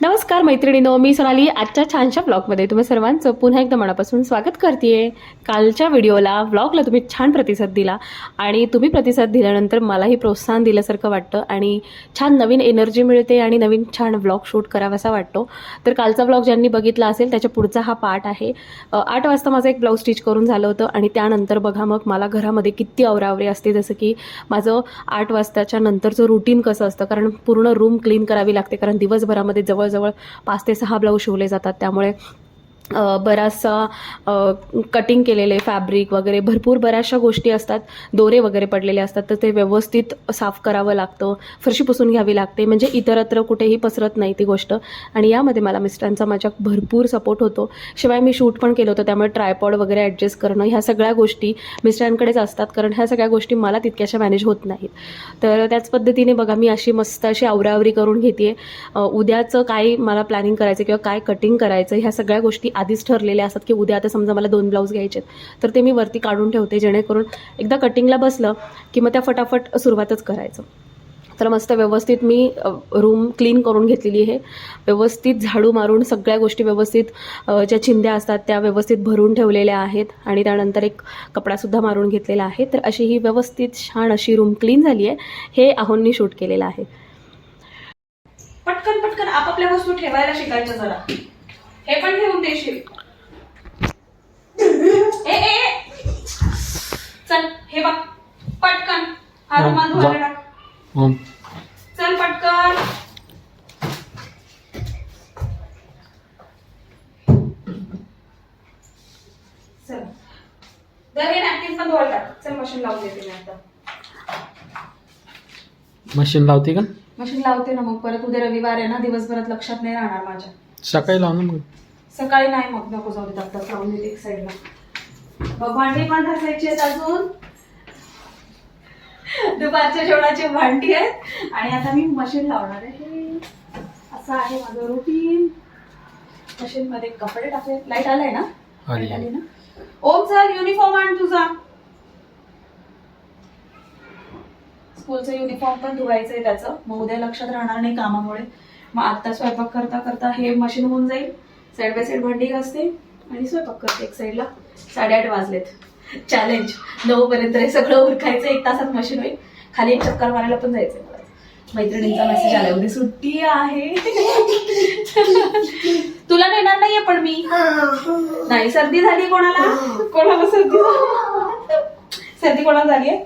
नमस्कार मैत्रिणीनो. मी सोनाली. आजच्या छानशा ब्लॉगमध्ये तुम्ही सर्वांचं पुन्हा एकदा मनापासून स्वागत करते कालच्या व्हिडिओला व्लॉगला तुम्ही छान प्रतिसाद दिला आणि तुम्ही प्रतिसाद दिल्यानंतर मलाही प्रोत्साहन दिल्यासारखं वाटतं आणि छान नवीन एनर्जी मिळते आणि नवीन छान व्लॉग शूट करावासा वाटतो. तर कालचा व्लॉग ज्यांनी बघितला असेल त्याच्या पुढचा हा पार्ट आहे. आठ वाजता माझं एक ब्लाऊज स्टिच करून झालं होतं आणि त्यानंतर बघा मग मला घरामध्ये किती आवरावरी असते जसं की माझं आठ वाजताच्या नंतरचं रुटीन कसं असतं? कारण पूर्ण रूम क्लीन करावी लागते कारण दिवसभरामध्ये जवळ जवळजवळ पाच ते सहा ब्लाऊज शिवले जातात. त्यामुळे बराचसा कटिंग केलेले फॅब्रिक वगैरे भरपूर बऱ्याचशा गोष्टी असतात. दोरे वगैरे पडलेले असतात तर ते व्यवस्थित साफ करावं लागतं. फरशी पुसून घ्यावी लागते. म्हणजे इतरत्र कुठेही पसरत नाही ती गोष्ट. आणि यामध्ये मला मिस्टरांचा माझ्या भरपूर सपोर्ट होतो. शिवाय मी शूट पण केलं होतं त्यामुळे ट्रायपॉड वगैरे ॲडजस्ट करणं ह्या सगळ्या गोष्टी मिस्टरांकडेच असतात. कारण ह्या सगळ्या गोष्टी मला तितक्याशा मॅनेज होत नाहीत. तर त्याच पद्धतीने बघा मी अशी मस्त अशी आवरावरी करून घेते उद्याचं काय मला प्लॅनिंग करायचं किंवा काय कटिंग करायचं ह्या सगळ्या गोष्टी आधीच ठरलेले असतात की उद्या आता समजा मला दोन ब्लाऊज घ्यायचे आहेत तर ते मी वरती काढून ठेवते जेणेकरून एकदा कटिंगला बसलं की मग त्या फटाफट सुरुवातच करायचं. तर मस्त व्यवस्थित मी रूम क्लीन करून घेतलेली आहे. व्यवस्थित झाडू मारून सगळ्या गोष्टी व्यवस्थित ज्या चिंध्या असतात त्या व्यवस्थित भरून ठेवलेल्या आहेत आणि त्यानंतर एक कपडासुद्धा मारून घेतलेला आहे. तर अशी ही व्यवस्थित छान अशी रूम क्लीन झाली आहे. हे आहोंनी शूट केलेलं आहे. पटकन पटकन आपापल्या वस्तू ठेवायला शिकायच्या जरा. हे पण ठेवून देशील. ए, ए, ए. चल हे बघ. पटकन. हा रुमाल जा. धुवायला टाक. चल पटकन. चल. दर हे नॅपकिन पण धुवायला टाक. चल मशीन लावून देते मी आता. मशीन लावते का? मशीन लावते ना मग. परत उद्या रविवार आहे ना. दिवसभरात लक्षात नाही राहणार माझ्या. सकाळी लाव ना मग. सकाळी नाही मग नको जाऊ लावून देते एक साईडला मग भांडी पण घासायची आहेत अजून. दुपारच्या जेवणाची भांडी आहेत. आणि आता मी मशीन लावणार आहे. असं आहे माझं रुटीन मशीन मध्ये कपडे टाकले. लाइट आलाय ना? आली. लाइट आली ना? ओम चल युनिफॉर्म आण तुझा. स्कूलचं युनिफॉर्म पण धुवायचं आहे त्याचं. मग उद्या लक्षात राहणार नाही कामामुळे. मग आता स्वयंपाक करता करता हे मशीन होऊन जाईल. साईड बाय साईड भांडी घासते आणि स्वयंपाक करते एक साईडला साडेआठ वाजलेत. चॅलेंज नऊ पर्यंत हे सगळं उरकायचं एक तासात मशीन होईल. खाली एक चक्कर मारायला पण जायचंय मला. मैत्रिणींचा मेसेज आलाय उद्या सुट्टी आहे. तुला नेणार नाहीये पण मी. नाही सर्दी झाली कोणाला? कोणाला सर्दी? सर्दी कोणाला झाली. आहे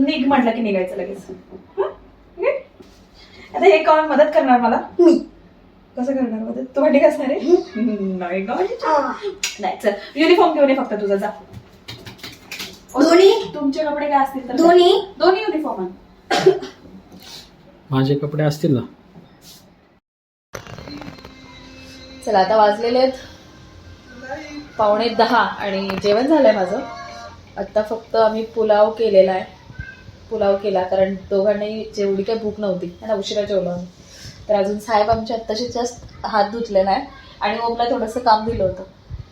निघ म्हटलं की निघायचं लगेच. आता हे कोण मदत करणार मला? कसं करणार मदत? तू भांडी घासणार आहे. नाही चल. युनिफॉर्म घेऊन ये फक्त तुझा जा. दोन्ही? तुमचे कपडे काय असतील तर? दोन्ही? दोन्ही युनिफॉर्म माझे कपडे असतील ना? चला आता वाजलेले आहेत पावणे दहा आणि जेवण झालंय माझं. आत्ता फक्त आम्ही पुलाव केलेला आहे. पुलाव केला कारण दोघांनाही जेवढी काही भूक नव्हती आणि उशिरा जेवलो आम्ही. तर अजून साहेब आमच्या आत्ताशी जास्त हात धुतलेला आहे. आणि ओमला थोडंसं काम दिलं होतं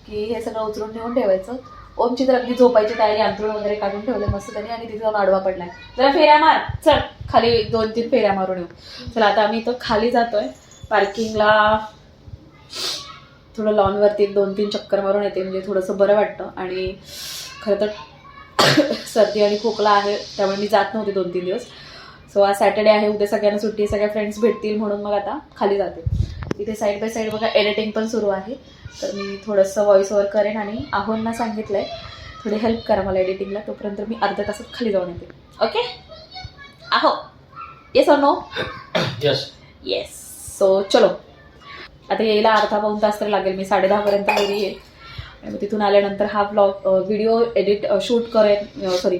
की हे सगळं उचलून नेऊन ठेवायचं. ओमची तर अगदी झोपायची तयारी अंथरूण वगैरे काढून ठेवलं मस्त त्यांनी आणि तिथे जाऊन आडवा पडलाय. जरा फेऱ्या मार चल खाली दोन तीन फेऱ्या मारून येऊ. चला आता आम्ही इथं खाली जातोय. पार्किंगला थोडं लॉनवरती दोन तीन चक्कर मारून येते म्हणजे थोडंसं बरं वाटतं. आणि खरं तर सर्दी आणि खोकला आहे त्यामुळे मी जात नव्हते दोन तीन दिवस. सो आज सॅटर्डे आहे उद्या सगळ्यांना सुट्टी आहे, सगळ्या फ्रेंड्स भेटतील म्हणून मग आता खाली जाते. इथे साईड बाय साईड बघा एडिटिंग पण सुरू आहे. तर मी थोडंसं व्हॉइस ओव्हर करेन आणि आहोंना सांगितलं आहे थोडी हेल्प करा मला एडिटिंगला तोपर्यंत मी अर्ध्या तासात खाली जाऊन येते. ओके आहो. येस और नो यस येस सो चलो. आता यायला अर्धा पाऊन तास तर लागेल मी साडे दहापर्यंत घरी येईल. मग तिथून आल्यानंतर हा ब्लॉग व्हिडिओ एडिट शूट करेल सॉरी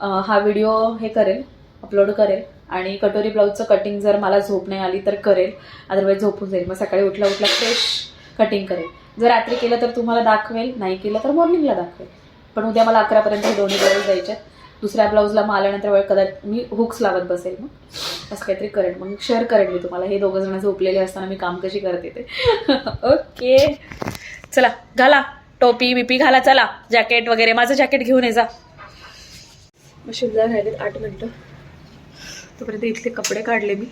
हा व्हिडिओ हे करेल अपलोड करेल आणि कटोरी ब्लाऊजचं कटिंग जर मला झोप नाही आली तर करेल अदरवाईज झोपून जाईल मग सकाळी उठल्या उठल्या फ्रेश कटिंग करेल जर रात्री केलं तर तुम्हाला दाखवेल नाही केलं तर मॉर्निंगला दाखवेल. पण उद्या मला अकरापर्यंत हे दोन्ही ब्लाऊज द्यायचे दुसऱ्या ब्लाऊजला मग आल्यानंतर वेळ कदाचित मी हुक्स लावत बसेल मग. असं काहीतरी करेन. मग शेअर करेन मी तुम्हाला. हे दोघं जण झोपलेले असताना मी काम कशी करते ते. ओके चला घाला. टोपी बिपी घाला चला. जॅकेट वगैरे माझं जॅकेट घेऊन ये जा. मशीनला राहिलेत आठ मिनटं. तोपर्यंत इथले कपडे काढले मी.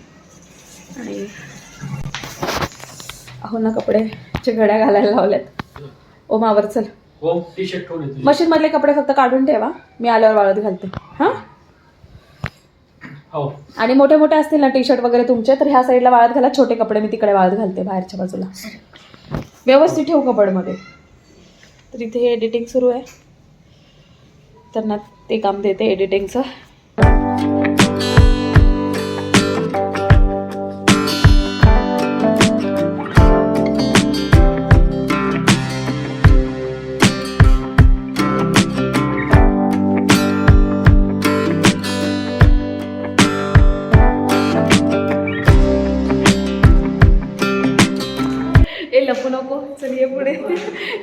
आणि हो ना कपडेचे घड्या घालायला लावल्यात. ओ मावर चल. मशीन मधले कपडे फक्त काढून ठेवा. मी आल्यावर वाळत घालते. हां? हो. आणि मोठे मोठे असतील ना टी शर्ट वगैरे तुमचे तर ह्या साईडला वाळत घाला. छोटे कपडे मी तिकडे वाळत घालते बाहेरच्या बाजूला. व्यवस्थित ठेवू कपडमध्ये तर इथे एडिटिंग सुरू आहे. त्यांना ते काम देते एडिटिंगचं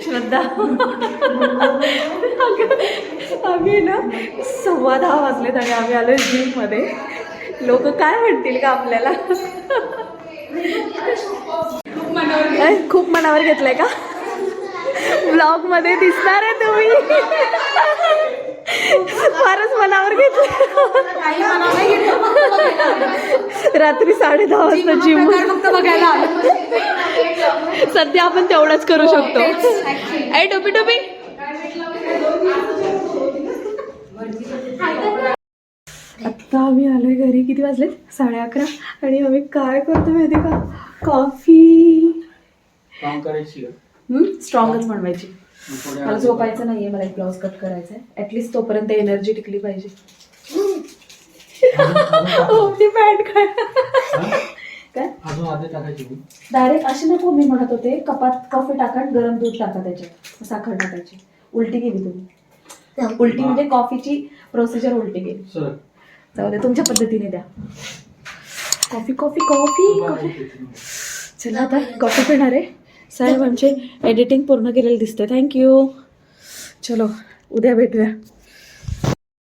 श्रद्धा. आम्ही ना सव्वा दहा वाजलेत आणि आम्ही आलोय जिममध्ये. लोक काय म्हणतील का आपल्याला? खूप मनावर घेतलंय का? ब्लॉगमध्ये दिसणार आहे तुम्ही. फारच मनावर घेतलं रात्री साडे दहा वाजता जिम बघायला सध्या आपण तेवढंच करू शकतो. ऐ टोपी टोपी. आत्ता आम्ही आलोय घरी. किती वाजले? साडे अकरा. आणि आम्ही काय करतो माहिती का? कॉफी. स्ट्रॉंगच बनवायची. मला झोपायचं नाहीये. मला एक ब्लाऊज कट करायचा आहे ऍटलिस्ट तोपर्यंत एनर्जी टिकली पाहिजे. हो, ती पॅन्ट काय काय अजून आधी टाकायची मी डायरेक्ट अशी नको मी म्हणत होते कपात कॉफी टाका आणि गरम दूध टाका त्याच्यात साखर टाकायची. उलटी गेली तुम्ही. उलटी म्हणजे कॉफीची प्रोसिजर उलटी गेली सर जाऊ दे तुमच्या पद्धतीने द्या. Coffee coffee coffee coffee. चला आता कॉफी पिणार आहे. साहेब आमचे एडिटिंग पूर्ण केलेलं दिसते थँक्यू चलो उद्या भेटूया.